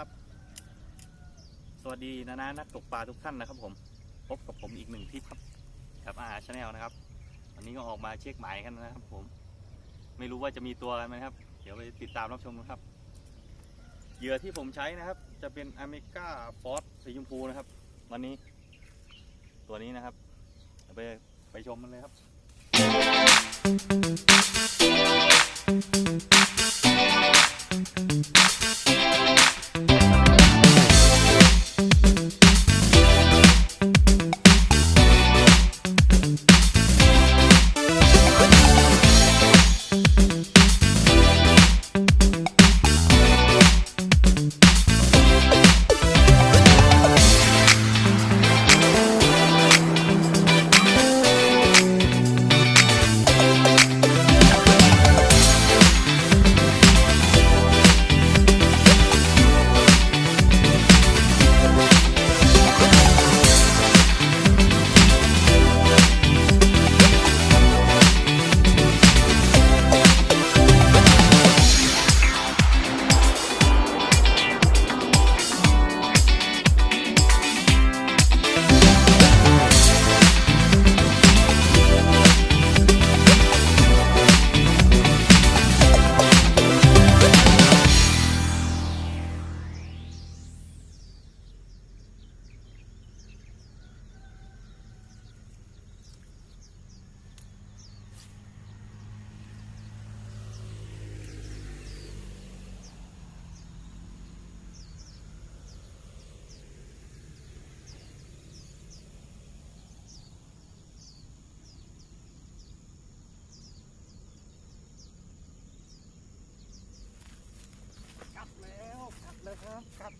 ครับ สวัสดีนานานักตกปลาทุกท่านนะครับ ผมพบกับผมอีกหนึ่งทริปครับกับอาหารชาแนลนะครับ วันนี้ก็ออกมาเช็คหมายกันนะครับ ผม ไม่รู้ว่าจะมีตัวกันไหมครับ เดี๋ยวไปติดตามรับชมกันครับเหยื่อที่ผมใช้นะครับ จะเป็นอเมริกาฟอสสีชมพูนะครับ วันนี้ ตัวนี้นะครับไปไปชมมันเลยครับกัด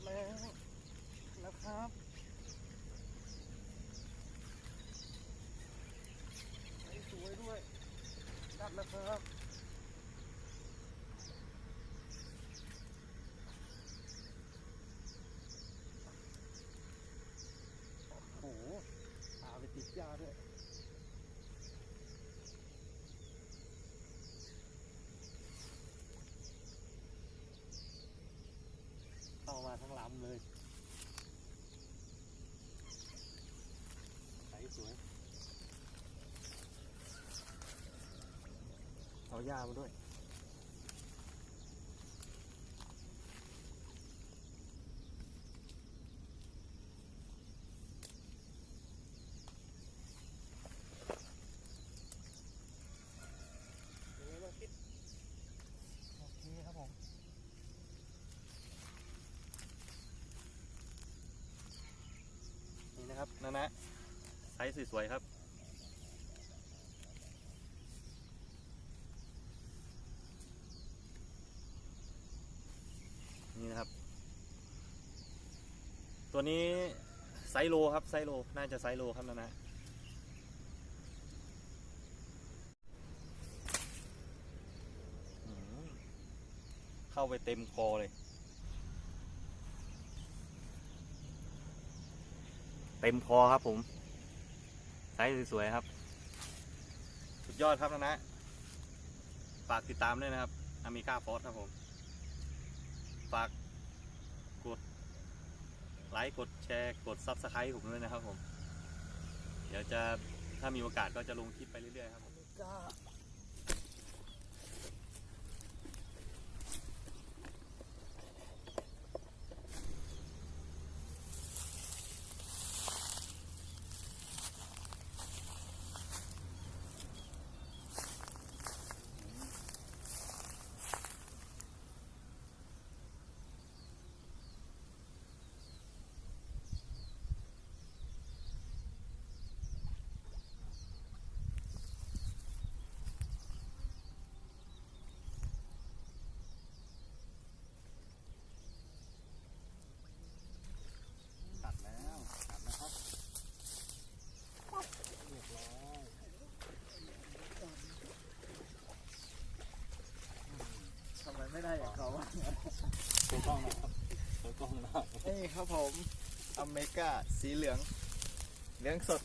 แล้วนะครับสวยด้วยดัดแล้วครับ โอ้โหพาไปติดยาด้วย เข้ามาทั้งลำเลยใสสวยเอาหญ้ามาด้วย เป็นไงบ้างคิดโอเคครับผม นี่นะครับนะนะไซ ส์สวยๆครับ นี่นะครับ ตัวนี้ไซโลครับไซโล น่าจะไซโลครับนะนะเข้าไปเต็มคอเลย เต็มคอครับผม ส์สวยๆครับ สุดยอดครับนะนะฝากติดตามด้วยนะครับอเมริกาฟอสครับผม ฝากกดไลค์กดแชร์กดซับสไครต์ผมด้วยนะครับผม เดี๋ยวจะถ้ามีโอกาสก็จะลงคลิปไปเรื่อยๆครับผมตัดแล้วตัดแล้วครับเรียบร้อยทำไมไม่ได้อย่างเขาวะ ตัวกล้องนะครับตัวกล้อง นี่ครับผมอเมริกาสีเหลือง เหลืองสด